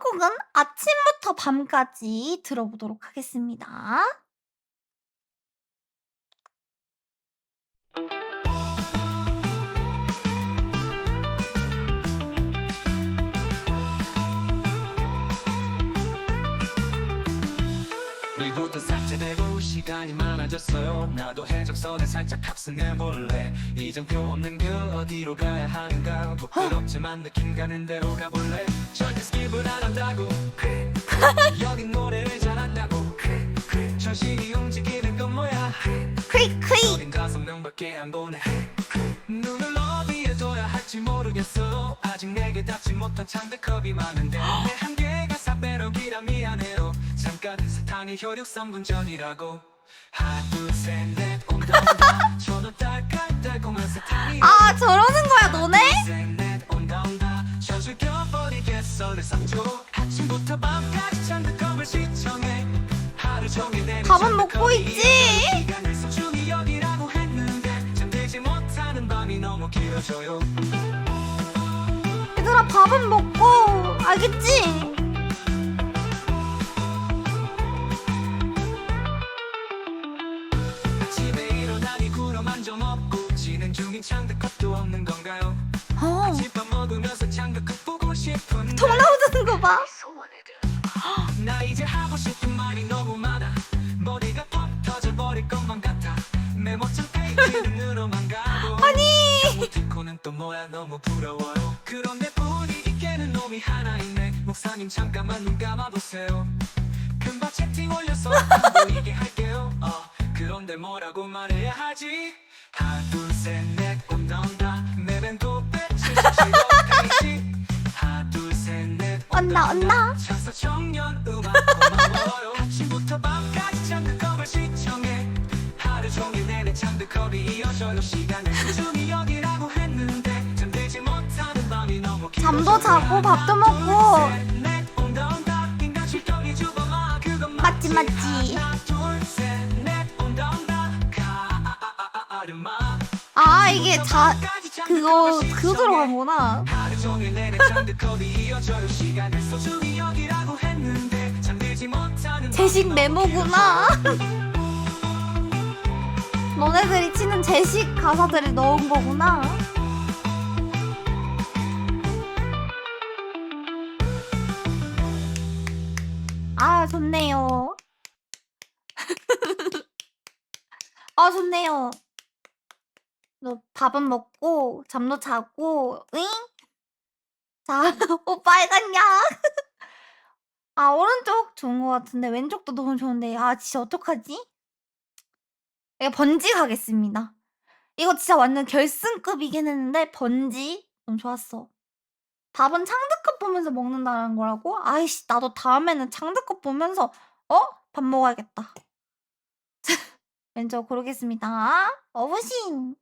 곡은 아침부터 밤까지 들어보도록 하겠습니다. 부터 삭제되고 시간이 많아졌어요. 나도 해적선에 살짝 탑승해볼래. 이정표 없는 그 어디로 가야 하는가. 부끄럽지만 느낌 가는 대로 가볼래. 절대 스킵을 안 한다고. 여긴 노래를 잘한다고. 전신이 움직이는 건 뭐야? 크릭 크릭 여긴 다섯 명밖에 안 보네. 눈을 어디에 둬야 할지 모르겠어. 아직 내게 닿지 못한 창백컵이 많은데 미안해요 잠깐 사탕이 혈육 3분 전이라고 하나 둘셋넷 온다 온다 저도 달깔달콤한 사탕이 아 저러는 거야 너네? 셋넷 온다 온다 저 죽여버리겠어 내 상조 아침부터 밤까지 창백컵을 시청해 하루 종일 내 밥은 먹고 있지? 시간을 소중히 여기라고 했는데 잠들지 못하는 밤이 너무 길어져요 얘들아 밥은 먹고 알겠지? 중인 창득컵도 없는 건가요? 어. 아침밥 먹으면서 창득컵 보고 싶은 통 나오는 거 봐. 나 이제 하고 싶은 말이 너무 많아. 머리가 퍽 터져버릴 것만 같아. 메모장 페이지는 늘어만 가고. 아니. 듣고는 또 뭐야? 너무 부러워요. 그런데 분위기 깨는 놈이 하나 있네. 목사님 잠깐만 눈 감아보세요. 금방 채팅 올려서 안 보이게 할게요. 어 그런데 뭐라고 말해야 하지 하나 둘셋넷 온다 온다. 잠도 자고 밥도 먹고. 맞지, 맞지. 아 이게 자 그거 그거 들어가구나. 제식 메모구나. 너네들이 치는 제식 가사들을 넣은 거구나. 아 좋네요. 아 좋네요. 너 밥은 먹고 잠도 자고 응? 자, 오 빨간 약. 아 오른쪽 좋은 것 같은데 왼쪽도 너무 좋은데 아 진짜 어떡하지? 이거 번지 가겠습니다. 이거 진짜 완전 결승급이긴 했는데 번지 너무 좋았어. 밥은 창득컵 보면서 먹는다는 거라고? 아이씨 나도 다음에는 창득컵 보면서 어? 밥 먹어야겠다. 왼쪽 고르겠습니다. 어부신